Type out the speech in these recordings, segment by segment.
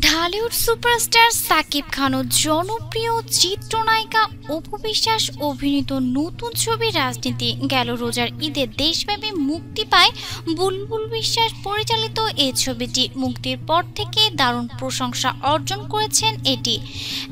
Dhallywood superstar Shakib Khan ও জনপ্রিয় চিত্রনায়িকা অপু বিশ্বাস অভিনীত নতুন ছবি রাজনীতি গেল রোজার ঈদে দেশব্যাপী মুক্তি পায় বুলবুল বিশ্বাস পরিচালিত এই ছবিটি। মুক্তির পর থেকে দারুণ প্রশংসা অর্জন করেছেন এটি।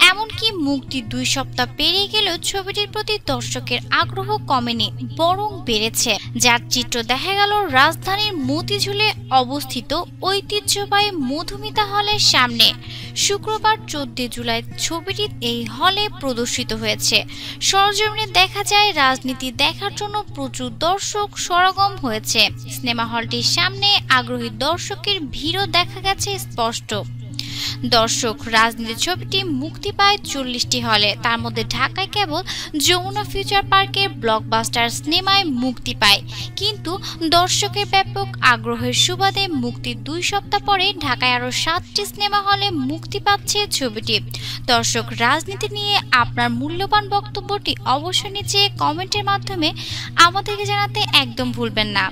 এমনকি মুক্তি দুই সপ্তাহ পেরিয়ে গেলেও ছবিটির প্রতি দর্শকের আগ্রহ কমেনি, বরং বেড়েছে। যার চিত্র দেখা গেল রাজধানীর মতিঝুলে অবস্থিত ঐতিহ্যবাহী মধুমিতা হলের সামনে। শুক্রবার চোদ্দ জুলাই ছবিটি এই হলে প্রদর্শিত হয়েছে। সরজমিনে দেখা যায় রাজনীতি দেখার জন্য প্রচুর দর্শক সরগম হয়েছে। সিনেমা হলটির সামনে আগ্রহী দর্শকের ভিড়ও দেখা গেছে স্পষ্ট। দর্শক রাজনীতি ছবিটি মুক্তি পায় চল্লিশটি হলে। তার মধ্যে ঢাকায় কেবল যমুনা ফিউচার পার্কের ব্লকবাস্টার সিনেমায় মুক্তি পায়। কিন্তু দর্শকের ব্যাপক আগ্রহের সুবাদে মুক্তির দুই সপ্তাহ পরে ঢাকায় আরও সাতটি সিনেমা হলে মুক্তি পাচ্ছে ছবিটি। দর্শক, রাজনীতি নিয়ে আপনার মূল্যবান বক্তব্যটি অবশ্যই নিচে কমেন্টের মাধ্যমে আমাদেরকে জানাতে একদম ভুলবেন না।